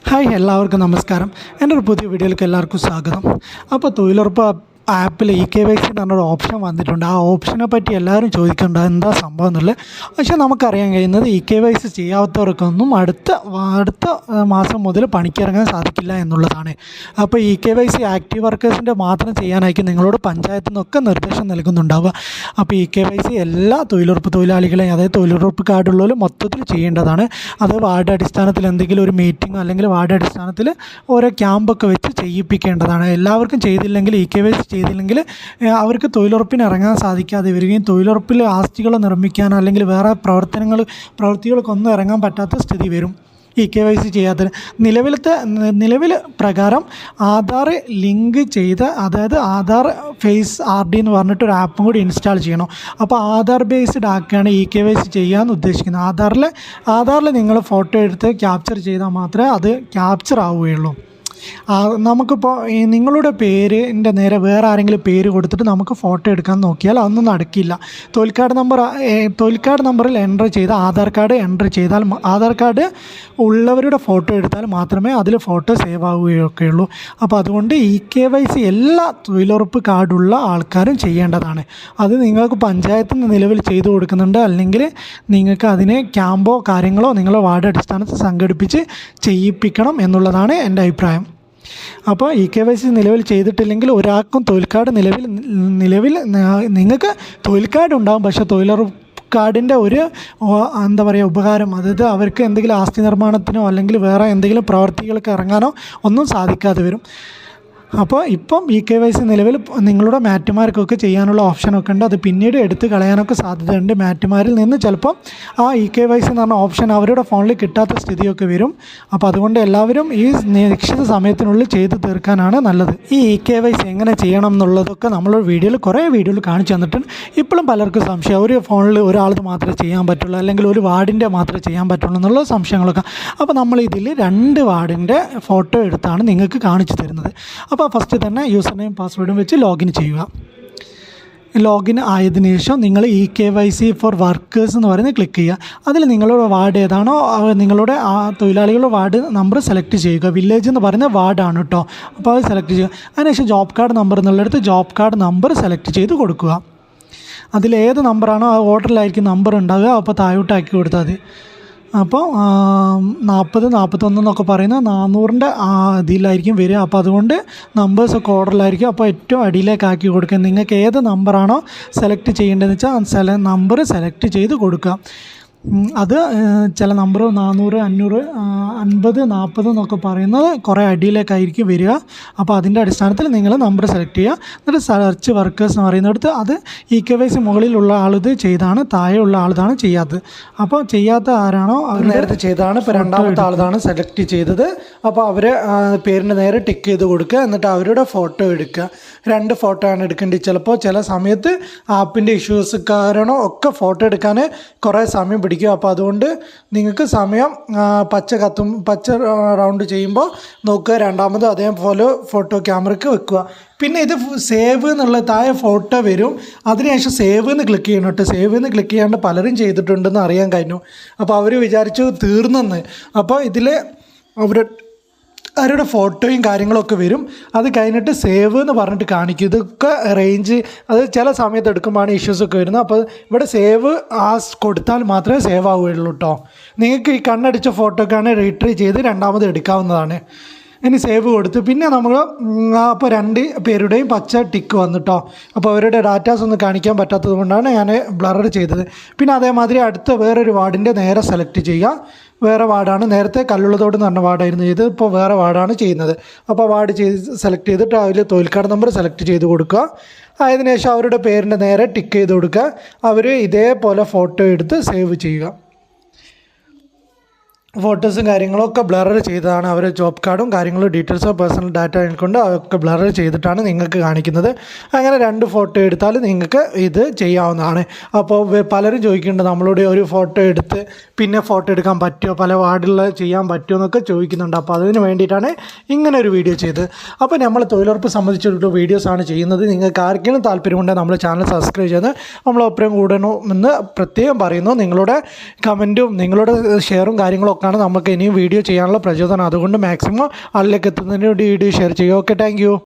Hi എല്ലാവർക്കും നമസ്കാരം. എന്റെ ഒരു പുതിയ വീഡിയോയിലേക്ക് എല്ലാവർക്കും സ്വാഗതം. അപ്പോൾ തൊഴിലുറപ്പ് ആപ്പിൽ ഇ കെ വൈ സി എന്ന് പറഞ്ഞൊരു ഓപ്ഷൻ വന്നിട്ടുണ്ട്. ആ ഓപ്ഷനെ പറ്റി എല്ലാവരും ചോദിക്കുന്നുണ്ട്. എന്താ സംഭവം എന്നുള്ളത്. പക്ഷേ നമുക്കറിയാൻ കഴിയുന്നത് ഇ കെ വൈ സി ചെയ്യാത്തവർക്കൊന്നും അടുത്ത അടുത്ത മാസം മുതൽ പണിക്കിറങ്ങാൻ സാധിക്കില്ല എന്നുള്ളതാണ്. അപ്പോൾ E K Y C active വർക്കേഴ്സിന്റെ മാത്രം ചെയ്യാനായിരിക്കും നിങ്ങളോട് പഞ്ചായത്തു നിന്നൊക്കെ നിർദ്ദേശം നൽകുന്നുണ്ടാവുക. അപ്പോൾ ഇ കെ വൈ സി എല്ലാ തൊഴിലുറപ്പ് തൊഴിലാളികളെയും അതായത് തൊഴിലുറപ്പ് കാർഡുള്ളവരും മൊത്തത്തിൽ ചെയ്യേണ്ടതാണ്. അത് വാർഡ് അടിസ്ഥാനത്തിൽ എന്തെങ്കിലും ഒരു മീറ്റിംഗ് അല്ലെങ്കിൽ വാർഡ് അടിസ്ഥാനത്തിൽ ഓരോ ക്യാമ്പൊക്കെ വെച്ച് ചെയ്യിപ്പിക്കേണ്ടതാണ്. എല്ലാവർക്കും ചെയ്തില്ലെങ്കിൽ ഇ കെ വൈ സി ചെയ്തില്ലെങ്കിൽ അവർക്ക് തൊഴിലുറപ്പിന് ഇറങ്ങാൻ സാധിക്കാതെ വരികയും തൊഴിലുറപ്പിൽ ആസ്തികൾ നിർമ്മിക്കാൻ അല്ലെങ്കിൽ വേറെ പ്രവർത്തനങ്ങൾ പ്രവൃത്തികൾക്കൊന്നും ഇറങ്ങാൻ പറ്റാത്ത സ്ഥിതി വരും. ഇ കെ വൈ സി ചെയ്യാത്തത് നിലവിലത്തെ നിലവിൽ പ്രകാരം ആധാർ ലിങ്ക് ചെയ്ത് അതായത് ആധാർ ഫേസ് ആർ ഡി എന്ന് പറഞ്ഞിട്ട് ഒരു ആപ്പും കൂടി ഇൻസ്റ്റാൾ ചെയ്യണം. അപ്പോൾ ആധാർ ബേസ്ഡ് ആക്കുകയാണ് ഇ കെ വൈ സി ചെയ്യാമെന്ന് ഉദ്ദേശിക്കുന്നത്. ആധാറിൽ ആധാറിൽ നിങ്ങൾ ഫോട്ടോ എടുത്ത് ക്യാപ്ചർ ചെയ്താൽ മാത്രമേ അത് ക്യാപ്ചർ ആവുകയുള്ളൂ. നമുക്കിപ്പോൾ നിങ്ങളുടെ പേരിന്റെ നേരെ വേറെ ആരെങ്കിലും പേര് കൊടുത്തിട്ട് നമുക്ക് ഫോട്ടോ എടുക്കാൻ നോക്കിയാൽ അതൊന്നും നടക്കില്ല. തൊഴിൽക്കാർഡ് നമ്പർ തൊഴിൽക്കാർഡ് നമ്പറിൽ എന്റർ ചെയ്ത് ആധാർ കാർഡ് എന്റർ ചെയ്താൽ ആധാർ കാർഡ് ഉള്ളവരുടെ ഫോട്ടോ എടുത്താൽ മാത്രമേ അതിൽ ഫോട്ടോ സേവ് ആവുകയൊക്കെ ഉള്ളൂ അപ്പോൾ അതുകൊണ്ട് ഇ കെ വൈ സി എല്ലാ തൊഴിലുറപ്പ് കാർഡുള്ള ആൾക്കാരും ചെയ്യേണ്ടതാണ്. അത് നിങ്ങൾക്ക് പഞ്ചായത്തിൽ നിലവിൽ ചെയ്തു കൊടുക്കുന്നുണ്ട്. അല്ലെങ്കിൽ നിങ്ങൾക്ക് അതിനെ ക്യാമ്പോ കാര്യങ്ങളോ നിങ്ങളെ വാർഡ് അടിസ്ഥാനത്തിൽ സംഘടിപ്പിച്ച് ചെയ്യിപ്പിക്കണം എന്നുള്ളതാണ് എന്റെ അഭിപ്രായം. അപ്പോൾ ഇ കെ വൈ സി നിലവിൽ ചെയ്തിട്ടില്ലെങ്കിൽ ഒരാൾക്കും തൊഴിൽ കാർഡ് നിലവിൽ നിലവിൽ നിങ്ങൾക്ക് തൊഴിൽ കാർഡ് ഉണ്ടാകും പക്ഷേ തൊഴിലുറപ്പ് കാർഡിന്റെ ഒരു എന്താ പറയുക ഉപകാരം. അതായത് അവർക്ക് എന്തെങ്കിലും ആസ്തി നിർമ്മാണത്തിനോ അല്ലെങ്കിൽ വേറെ എന്തെങ്കിലും പ്രവർത്തികൾക്ക് ഇറങ്ങാനോ ഒന്നും സാധിക്കാതെ വരും. അപ്പോൾ ഇപ്പം ഇ കെ വൈ സി നിലവിൽ നിങ്ങളുടെ മാറ്റുമാർക്കൊക്കെ ചെയ്യാനുള്ള ഓപ്ഷനൊക്കെ ഉണ്ട്. അത് പിന്നീട് എടുത്ത് കളയാനൊക്കെ സാധ്യതയുണ്ട്. മാറ്റുമാരിൽ നിന്ന് ചിലപ്പം ആ ഇ കെ വൈ സി എന്ന് പറഞ്ഞ ഓപ്ഷൻ അവരുടെ ഫോണിൽ കിട്ടാത്ത സ്ഥിതിയൊക്കെ വരും. അപ്പോൾ അതുകൊണ്ട് എല്ലാവരും ഈ നിശ്ചിത സമയത്തിനുള്ളിൽ ചെയ്ത് തീർക്കാനാണ് നല്ലത്. ഈ ഇ കെ വൈ സി എങ്ങനെ ചെയ്യണം എന്നുള്ളതൊക്കെ നമ്മൾ വീഡിയോയിൽ കുറേ വീഡിയോയിൽ കാണിച്ചു തന്നിട്ടുണ്ട്. ഇപ്പോഴും പലർക്കും സംശയം. ഒരു ഫോണിൽ ഒരാളത് മാത്രമേ ചെയ്യാൻ പറ്റുള്ളൂ. അല്ലെങ്കിൽ ഒരു വാർഡിന്റെ മാത്രമേ ചെയ്യാൻ പറ്റുള്ളൂ എന്നുള്ള സംശയങ്ങളൊക്കെ. അപ്പോൾ നമ്മൾ ഇതിൽ രണ്ട് വാർഡിന്റെ ഫോട്ടോ എടുത്താണ് നിങ്ങൾക്ക് കാണിച്ചു തരുന്നത്. അപ്പോൾ ഫസ്റ്റ് തന്നെ യൂസർ നെയിം പാസ്വേഡും വെച്ച് ലോഗിൻ ചെയ്യുക. ലോഗിൻ ആയതിനു ശേഷം നിങ്ങൾ E K Y C for workers എന്ന് പറയുന്നത് ക്ലിക്ക് ചെയ്യുക. അതിൽ നിങ്ങളുടെ വാർഡ് ഏതാണോ നിങ്ങളുടെ ആ തൊഴിലാളികളുടെ വാർഡ് നമ്പർ സെലക്ട് ചെയ്യുക. വില്ലേജ് എന്ന് പറയുന്ന വാർഡാണ് കേട്ടോ അപ്പോൾ അത് സെലക്ട് ചെയ്യുക. അതിനുശേഷം ജോബ് കാർഡ് നമ്പർ എന്നുള്ളിടത്ത് ജോബ് കാർഡ് നമ്പർ സെലക്ട് ചെയ്ത് കൊടുക്കുക. അതിലേത് നമ്പറാണോ ആ ഓർഡറിലായിരിക്കും നമ്പർ ഉണ്ടാവുക. അപ്പോൾ താഴോട്ടാക്കി കൊടുത്താൽ മതി. അപ്പോൾ നാൽപ്പത് നാൽപ്പത്തൊന്ന് എന്നൊക്കെ പറയുന്ന നാനൂറിന്റെ ഇതിലായിരിക്കും വരിക. അപ്പോൾ അതുകൊണ്ട് നമ്പേഴ്സ് നമ്പേഴ്സൊക്കെ ഓർഡറിലായിരിക്കും അപ്പോൾ ഏറ്റവും അടിയിലേക്ക് ആക്കി കൊടുക്കുക. നിങ്ങൾക്ക് ഏത് നമ്പറാണോ സെലക്ട് ചെയ്യേണ്ടതെന്ന് വെച്ചാൽ ആ സെല നമ്പർ സെലക്ട് ചെയ്ത് കൊടുക്കുക. അത് ചില നമ്പർ നാനൂറ് അഞ്ഞൂറ് അൻപത് നാൽപ്പത് എന്നൊക്കെ പറയുന്നത് കുറേ അടിയിലേക്കായിരിക്കും വരിക. അപ്പോൾ അതിന്റെ അടിസ്ഥാനത്തിൽ നിങ്ങൾ നമ്പർ സെലക്ട് ചെയ്യുക. എന്നിട്ട് സെർച്ച് വർക്കേഴ്സ് എന്ന് പറയുന്നിടത്ത് അത് ഇ കെ വൈ സി മുകളിലുള്ള ആളിത് ചെയ്താണ് താഴെയുള്ള ആളിതാണ് ചെയ്യാത്തത്. അപ്പോൾ ചെയ്യാത്ത ആരാണോ അവർ നേരത്തെ ചെയ്താണ് ഇപ്പോൾ രണ്ടാമത്തെ ആളിതാണ് സെലക്ട് ചെയ്തത്. അപ്പോൾ അവർ പേരിന് നേരെ ടിക്ക് ചെയ്ത് കൊടുക്കുക. എന്നിട്ട് അവരുടെ ഫോട്ടോ എടുക്കുക. രണ്ട് ഫോട്ടോ ആണ് എടുക്കേണ്ടത് ചിലപ്പോൾ ചില സമയത്ത് ആപ്പിന്റെ ഇഷ്യൂസ് കാരണോ ഒക്കെ ഫോട്ടോ എടുക്കാൻ കുറേ സമയം പിടിക്കും അപ്പോൾ അതുകൊണ്ട് നിങ്ങൾക്ക് സമയം പച്ച കത്തും പച്ച റൗണ്ട് ചെയ്യുമ്പോൾ നോക്കുക. രണ്ടാമത് അതേപോലെ ഫോട്ടോ ക്യാമറയ്ക്ക് വെക്കുക. പിന്നെ ഇത് സേവ് എന്നുള്ള താഴെ ഫോട്ടോ വരും. അതിനുശേഷം സേവ് എന്ന് ക്ലിക്ക് ചെയ്യണം കേട്ടോ. സേവ് എന്ന് ക്ലിക്ക് ചെയ്യാണ്ട് പലരും ചെയ്തിട്ടുണ്ടെന്ന് അറിയാൻ കഴിഞ്ഞു. അപ്പോൾ അവർ വിചാരിച്ചു തീർന്നെന്ന്. അപ്പോൾ ഇതിൽ അവർ അവരുടെ ഫോട്ടോയും കാര്യങ്ങളൊക്കെ വരും. അത് കഴിഞ്ഞിട്ട് സേവ് എന്ന് പറഞ്ഞിട്ട് കാണിക്കും. ഇതൊക്കെ റേഞ്ച് അത് ചില സമയത്ത് എടുക്കുമ്പോഴാണ് ഇഷ്യൂസ് ഒക്കെ വരുന്നത്. അപ്പോൾ ഇവിടെ സേവ് ആ കൊടുത്താൽ മാത്രമേ സേവ് ആവുകയുള്ളൂ കേട്ടോ നിങ്ങൾക്ക് ഈ കണ്ണടിച്ച ഫോട്ടോക്കാണ് റീട്രൈ ചെയ്ത് രണ്ടാമത് എടുക്കാവുന്നതാണ്. ഇനി സേവ് കൊടുത്ത് പിന്നെ നമ്മൾ അപ്പോൾ രണ്ട് പേരുടെയും പച്ച ടിക്ക് വന്നിട്ടോ അപ്പോൾ അവരുടെ ഡാറ്റാസ് ഒന്നും കാണിക്കാൻ പറ്റാത്തത് കൊണ്ടാണ് ഞാൻ ബ്ലർ ചെയ്തത്. പിന്നെ അതേമാതിരി അടുത്ത വേറൊരു വാർഡിന്റെ നേരെ സെലക്ട് ചെയ്യുക. വേറെ വാർഡാണ്. നേരത്തെ കല്ലുള്ളതോട് എന്ന് പറഞ്ഞ വാർഡായിരുന്നു. ഇത് ഇപ്പോൾ വേറെ വാർഡാണ് ചെയ്യുന്നത്. അപ്പോൾ വാർഡ് ചെയ്ത് സെലക്ട് ചെയ്തിട്ട് അതിൽ തോൽക്കാട് നമ്പർ സെലക്ട് ചെയ്ത് കൊടുക്കുക. അതിനുശേഷം അവരുടെ പേരിന്റെ നേരെ ടിക്ക് ചെയ്ത് കൊടുക്കുക. അവർ ഇതേപോലെ ഫോട്ടോ എടുത്ത് സേവ് ചെയ്യുക. ഫോട്ടോസും കാര്യങ്ങളൊക്കെ ബ്ലർ ചെയ്തതാണ് അവർ ജോബ് കാർഡും കാര്യങ്ങളും ഡീറ്റെയിൽസോ പേഴ്സണൽ ഡാറ്റ കൊണ്ട് അതൊക്കെ ബ്ലർ ചെയ്തിട്ടാണ് നിങ്ങൾക്ക് കാണിക്കുന്നത്. അങ്ങനെ രണ്ട് ഫോട്ടോ എടുത്താൽ നിങ്ങൾക്ക് ഇത് ചെയ്യാവുന്നതാണ്. അപ്പോൾ പലരും ചോദിക്കുന്നുണ്ട് നമ്മളോട് ഒരു ഫോട്ടോ എടുത്ത് പിന്നെ ഫോട്ടോ എടുക്കാൻ പറ്റുമോ പല വാർഡിൽ ചെയ്യാൻ പറ്റുമോ എന്നൊക്കെ ചോദിക്കുന്നുണ്ട്. അപ്പോൾ അതിന് വേണ്ടിയിട്ടാണ് ഇങ്ങനെ ഒരു വീഡിയോ ചെയ്തത്. അപ്പോൾ നമ്മൾ തൊഴിലുറപ്പ് സംബന്ധിച്ചിട്ടുള്ള വീഡിയോസാണ് ചെയ്യുന്നത്. നിങ്ങൾക്ക് ആർക്കെങ്കിലും താല്പര്യമുണ്ടെങ്കിൽ നമ്മൾ ചാനൽ സബ്സ്ക്രൈബ് ചെയ്ത് നമ്മളൊപ്പം കൂടണമെന്ന് പ്രത്യേകം പറയുന്നു. നിങ്ങളുടെ കമന്റും നിങ്ങളുടെ ഷെയറും കാര്യങ്ങളൊക്കെ വർക്കാണ് നമുക്ക് ഇനിയും വീഡിയോ ചെയ്യാനുള്ള പ്രചോദനം. അതുകൊണ്ട് മാക്സിമം ആളിലേക്ക് എത്തുന്നതിന് വേണ്ടി വീഡിയോ ഷെയർ ചെയ്യുക. Okay thank